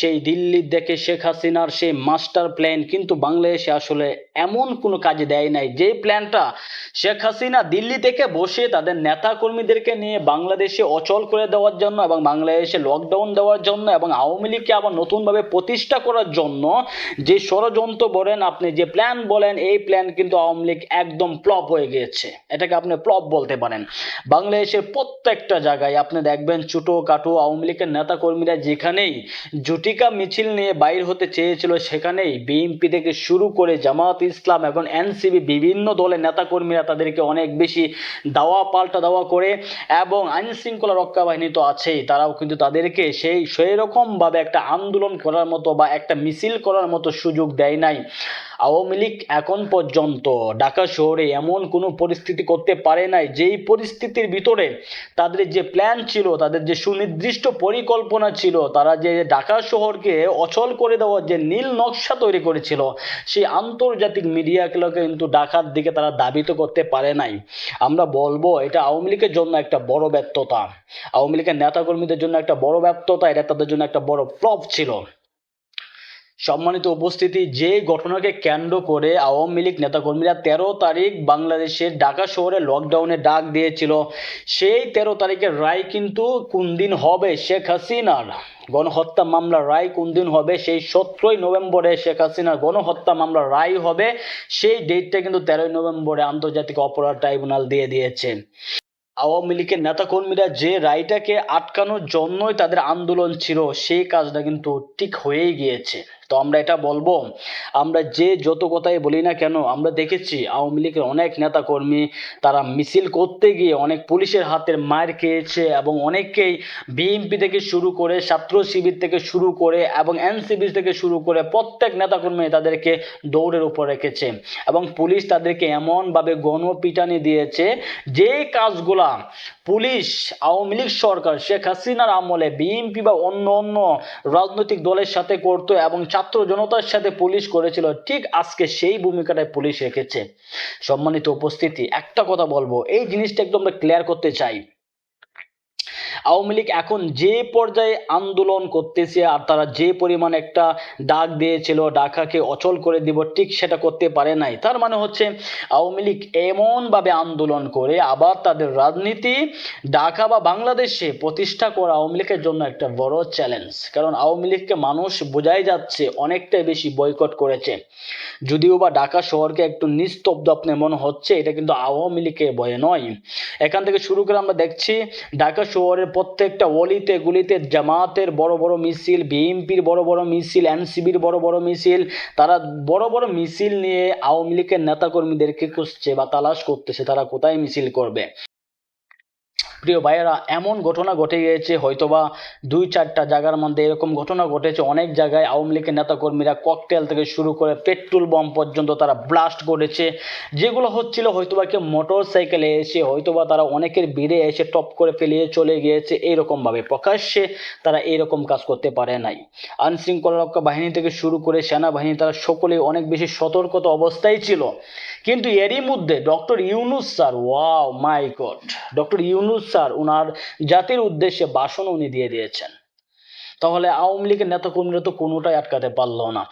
সেই দিল্লির দেখে শেখ হাসিনার সেই মাস্টার প্ল্যান কিন্তু বাংলাদেশে আসলে এমন কোনো কাজে দেয় নাই। যে প্ল্যানটা শেখ হাসিনা দিল্লি থেকে বসে তাদের নেতা কর্মীদেরকে নিয়ে বাংলাদেশে অচল করে দেওয়ার জন্য এবং বাংলাদেশে লকডাউন দেওয়ার জন্য এবং আওয়ামী লীগকে আবার নতুনভাবে প্রতিষ্ঠা করার জন্য যে ষড়যন্ত্র বলেন আপনি, যে প্ল্যান বলেন, এই প্ল্যান কিন্তু আওয়ামী লীগ একদম প্লপ হয়ে গিয়েছে। এটাকে আপনি প্লপ বলতে পারেন। বাংলাদেশের প্রত্যেকটা জায়গায় আপনি দেখবেন ছোটো কাটো আওয়ামী লীগের নেতা কর্মীরা যেখানেই জুটিকা মিছিল নিয়ে বাইর হতে চেয়েছিল সেখানেই বিএনপি থেকে শুরু করে জামাত ইসলাম এবং এনসিবি বিভিন্ন দলের নেতাকর্মীরা তাদেরকে অনেক বেশি দাওয়া পাল্টা দাওয়া করে এবং আইন শৃঙ্খলা রক্ষা বাহিনী তো আছেই, তারাও কিন্তু তাদেরকে সেই সেই রকমভাবে একটা আন্দোলন করার মতো বা একটা মিছিল করার মতো সুযোগ দেয় নাই। আওয়ামী লীগ এখন পর্যন্ত ঢাকা শহরে এমন কোনো পরিস্থিতি করতে পারে নাই, যেই পরিস্থিতির ভিতরে তাদের যে প্ল্যান ছিল, তাদের যে সুনির্দিষ্ট পরিকল্পনা ছিল, তারা যে ঢাকা শহরকে অচল করে দেওয়ার যে নীল নকশা তৈরি করেছিল, সেই আন্তর্জাতিক মিডিয়াগুলোকে কিন্তু ঢাকার দিকে তারা দাবিত করতে পারে নাই। আমরা বলব, এটা আওয়ামী লীগের জন্য একটা বড় ব্যর্থতা। আওয়ামী লীগের নেতাকর্মীদের জন্য একটা বড় ব্যর্থতা, এটা তাদের জন্য একটা বড় ফ্লপ ছিল। সম্মানিত উপস্থিতি, যে ঘটনাকে কেন্দ্র করে আওয়ামী লীগ নেতাকর্মীরা তেরো তারিখ বাংলাদেশের ঢাকা শহরে লকডাউনে ডাক দিয়েছিল। সেই তেরো তারিখের রায় কিন্তু কোন দিন হবে শেখ হাসিনার? গণহত্যা মামলার রায় কোন দিন হবে? সেই সতেরোই নভেম্বরে শেখ হাসিনার গণহত্যা মামলার রায় হবে। সেই ডেটটা কিন্তু তেরোই নভেম্বরে আন্তর্জাতিক অপরাধ ট্রাইব্যুনাল দিয়ে দিয়েছে। আওয়ামী লীগের নেতাকর্মীরা যে রায়টাকে আটকানোর জন্যই তাদের আন্দোলন ছিল, সেই কাজটা কিন্তু ঠিক হয়েই গিয়েছে। তো আমরা এটা বলব, আমরা যে যত কথাই বলি না কেন, আমরা দেখেছি আওয়ামী লীগের অনেক নেতাকর্মী, তারা মিছিল করতে গিয়ে অনেক পুলিশের হাতের মার খেয়েছে এবং অনেকেই বিএনপি থেকে শুরু করে ছাত্র শিবির থেকে শুরু করে এবং এনসিবি থেকে শুরু করে প্রত্যেক নেতাকর্মী তাদেরকে দৌড়ের উপর রেখেছে এবং পুলিশ তাদেরকে এমনভাবে গণপিটানি দিয়েছে যে কাজগুলা পুলিশ, আওয়ামী লীগ সরকার, শেখ হাসিনার আমলে বিএনপি বা অন্য অন্য রাজনৈতিক দলের সাথে করতো এবং ছাত্র জনতার সাথে পুলিশ করেছিল, ঠিক আজকে সেই ভূমিকাটায় পুলিশ রেখেছে। সম্মানিত উপস্থিতি, একটা কথা বলব, এই জিনিসটা একদম আমরা ক্লিয়ার করতে চাই। আওয়ামী লীগ এখন যে পর্যায়ে আন্দোলন করতেছে আর তারা যে পরিমাণ একটা ডাক দিয়েছিল, ডাকাকে অচল করে দিব, ঠিক সেটা করতে পারে নাই। তার মানে হচ্ছে আওয়ামী লীগ এমনভাবে আন্দোলন করে আবার তাদের রাজনীতি, ঢাকা বা বাংলাদেশে প্রতিষ্ঠা করা আওয়ামী লীগের জন্য একটা বড় চ্যালেঞ্জ কারণ আওয়ামী লীগকে মানুষ বোঝাই যাচ্ছে অনেকটাই বেশি বয়কট করেছে। যদিও বা ঢাকা শহরকে একটু নিস্তব্ধ আপনার মনে হচ্ছে, এটা কিন্তু আওয়ামী লীগের ভয়ে নয়। এখান থেকে শুরু করে আমরা দেখছি ঢাকা শহরের প্রত্যেকটা অলিতে গুলিতে জামাতের বড় বড় মিছিল, বিএনপির বড় বড় মিছিল, এনসিবির বড় বড় মিছিল, তারা বড় বড় মিছিল নিয়ে আওয়ামী লীগের নেতাকর্মীদেরকে খুঁজছে বা তালাশ করতেছে, তারা কোথায় মিছিল করবে? প্রিয় ভাইয়েরা, এমন ঘটনা ঘটে গিয়েছে, হয়তোবা দুই চারটা জায়গার মধ্যে এরকম ঘটনা ঘটেছে। অনেক জায়গায় আওয়ামী লীগের নেতাকর্মীরা ককটেল থেকে শুরু করে পেট্রোল বম পর্যন্ত তারা ব্লাস্ট করেছে। যেগুলো হচ্ছিল হয়তোবা কেউ মোটর সাইকেলে এসে হয়তোবা তারা অনেকের ভিড়ে এসে টপ করে ফেলিয়ে চলে গিয়েছে। এইরকমভাবে প্রকাশ্যে তারা এইরকম কাজ করতে পারে নাই। আইন শৃঙ্খলা রক্ষা বাহিনী থেকে শুরু করে সেনাবাহিনী, তারা সকলে অনেক বেশি সতর্কতা অবস্থায় ছিল। কিন্তু এরই মধ্যে doctor Yunus sir wow my God doctor Yunus sir উনার জাতির উদ্দেশ্যে ভাষণ উনি দিয়ে দিয়েছেন। তাহলে আওয়ামী লীগের নেতাকর্মীরা তো কোনোটাই আটকাতে পারল না।